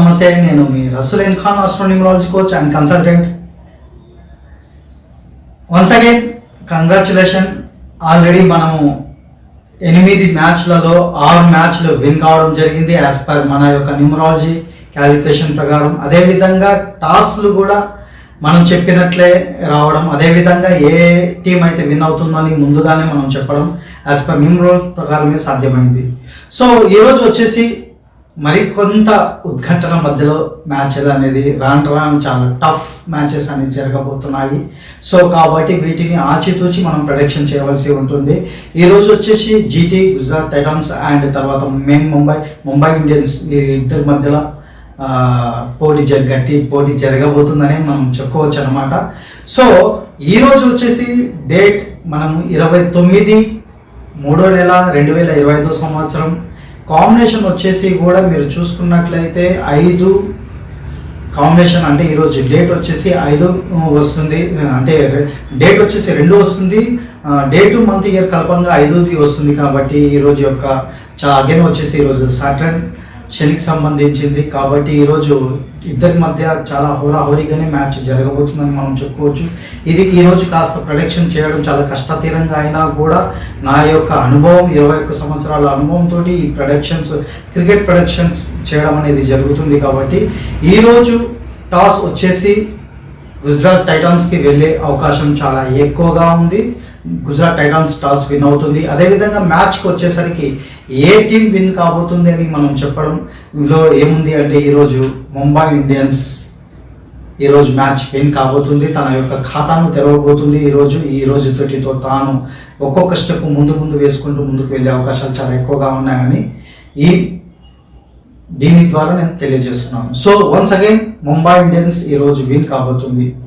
నమస్తే నేను మీ Rasoolain Khan astronumerology coach and consultant once again congratulation already మనము ఎనిమిది మ్యాచ్లలో ఆరు మ్యాచ్లు విన్ కావడం జరిగింది యాజ్ పర్ మన యొక్క న్యూమరాలజీ క్యాలిక్యులేషన్ ప్రకారం. అదేవిధంగా టాస్లు కూడా మనం చెప్పినట్లే రావడం అదేవిధంగా ఏ టీం అయితే విన్ అవుతుందని ముందుగానే మనం చెప్పడం యాజ్ పర్ న్యూమరాలజీ ప్రకారమే సాధ్యమైంది. సో ఈరోజు వచ్చేసి మరి కొంత ఉద్ఘటన మధ్యలో మ్యాచ్లు అనేది రాను రాను చాలా టఫ్ మ్యాచెస్ అనేది జరగబోతున్నాయి. సో కాబట్టి వీటిని ఆచితూచి మనం ప్రొడక్షన్ చేయవలసి ఉంటుంది. ఈరోజు వచ్చేసి జీటీ గుజరాత్ టైటాన్స్ అండ్ తర్వాత మెయిన్ ముంబై ముంబై ఇండియన్స్ ఈ ఇద్దరి మధ్యలో పోటీ జరిగట్టి పోటీ జరగబోతుందని మనం చెప్పుకోవచ్చు అనమాట సో ఈరోజు వచ్చేసి డేట్ మనం ఇరవై తొమ్మిది మూడో నెల రెండు వేల ఇరవై ఐదో సంవత్సరం కాంబినేషన్ వచ్చేసి కూడా మీరు చూసుకున్నట్లయితే ఐదు కాంబినేషన్ అంటే ఈరోజు డేట్ వచ్చేసి ఐదు వస్తుంది. అంటే డేట్ వచ్చేసి రెండు వస్తుంది. డేట్ మంత్ ఇయర్ కల్పంగా ఐదుది వస్తుంది కాబట్టి ఈరోజు యొక్క చా అగైన్ వచ్చేసి ఈరోజు సాటర్న్ శనికి సంబంధించింది. కాబట్టి ఈరోజు ఇద్దరి మధ్య చాలా హోరాహోరీగానే మ్యాచ్ జరగబోతుందని మనం చెప్పుకోవచ్చు. ఇది ఈరోజు కాస్త ప్రొడక్షన్ చేయడం చాలా కష్టతీరంగా అయినా కూడా నా యొక్క అనుభవం ఇరవై ఒక్క సంవత్సరాల అనుభవంతో ఈ ప్రొడక్షన్స్ క్రికెట్ ప్రొడక్షన్స్ చేయడం అనేది జరుగుతుంది కాబట్టి ఈరోజు టాస్ వచ్చేసి గుజరాత్ టైటాన్స్కి వెళ్ళే అవకాశం చాలా ఎక్కువగా ఉంది. గుజరాత్ టైటాన్స్ టాస్ విన్ అవుతుంది. అదేవిధంగా మ్యాచ్కి వచ్చేసరికి ఏ టీం విన్ కాబోతుంది అని మనం చెప్పడంలో ఏముంది అంటే ఈరోజు ముంబై ఇండియన్స్ ఈరోజు మ్యాచ్ విన్ కాబోతుంది. తన యొక్క ఖాతాను తెరవబోతుంది ఈరోజు. ఈ రోజు తోటితో తాను ఒక్కొక్క స్టెప్ ముందు ముందు వేసుకుంటూ ముందుకు వెళ్ళే అవకాశాలు చాలా ఎక్కువగా ఉన్నాయని ఈ దీని ద్వారా నేను తెలియజేస్తున్నాను. So once again Mumbai Indians ఈరోజు విన్ కాబోతుంది.